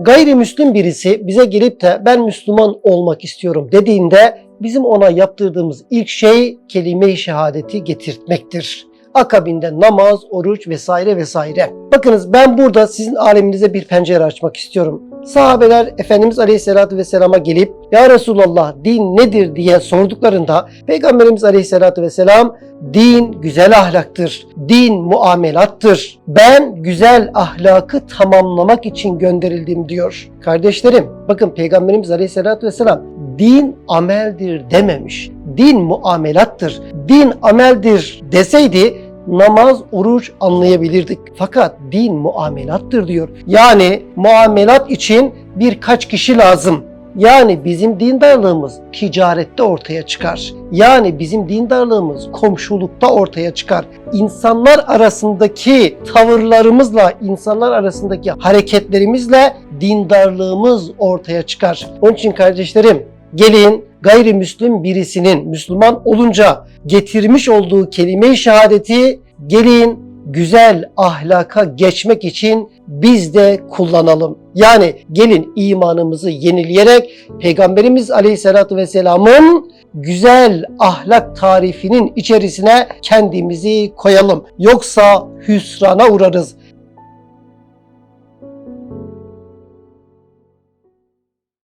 gayrimüslim birisi bize gelip de ben Müslüman olmak istiyorum dediğinde bizim ona yaptırdığımız ilk şey kelime-i şehadeti getirtmektir. Akabinde namaz, oruç vesaire vesaire. Bakınız ben burada sizin aleminize bir pencere açmak istiyorum. Sahabeler Efendimiz Aleyhisselatü Vesselam'a gelip Ya Resulallah din nedir diye sorduklarında Peygamberimiz Aleyhisselatü Vesselam din güzel ahlaktır, din muamelattır. Ben güzel ahlakı tamamlamak için gönderildim diyor. Kardeşlerim bakın Peygamberimiz Aleyhisselatü Vesselam din ameldir dememiş. Din muamelattır. Din ameldir deseydi namaz, oruç anlayabilirdik. Fakat din muamelattır diyor. Yani muamelat için birkaç kişi lazım. Yani bizim dindarlığımız ticarette ortaya çıkar. Yani bizim dindarlığımız komşulukta ortaya çıkar. İnsanlar arasındaki tavırlarımızla, insanlar arasındaki hareketlerimizle dindarlığımız ortaya çıkar. Onun için kardeşlerim gelin gayrimüslim birisinin Müslüman olunca getirmiş olduğu kelime-i şehadeti gelin güzel ahlaka geçmek için biz de kullanalım. Yani gelin imanımızı yenileyerek Peygamberimiz Aleyhisselatü Vesselam'ın güzel ahlak tarifinin içerisine kendimizi koyalım. Yoksa hüsrana uğrarız.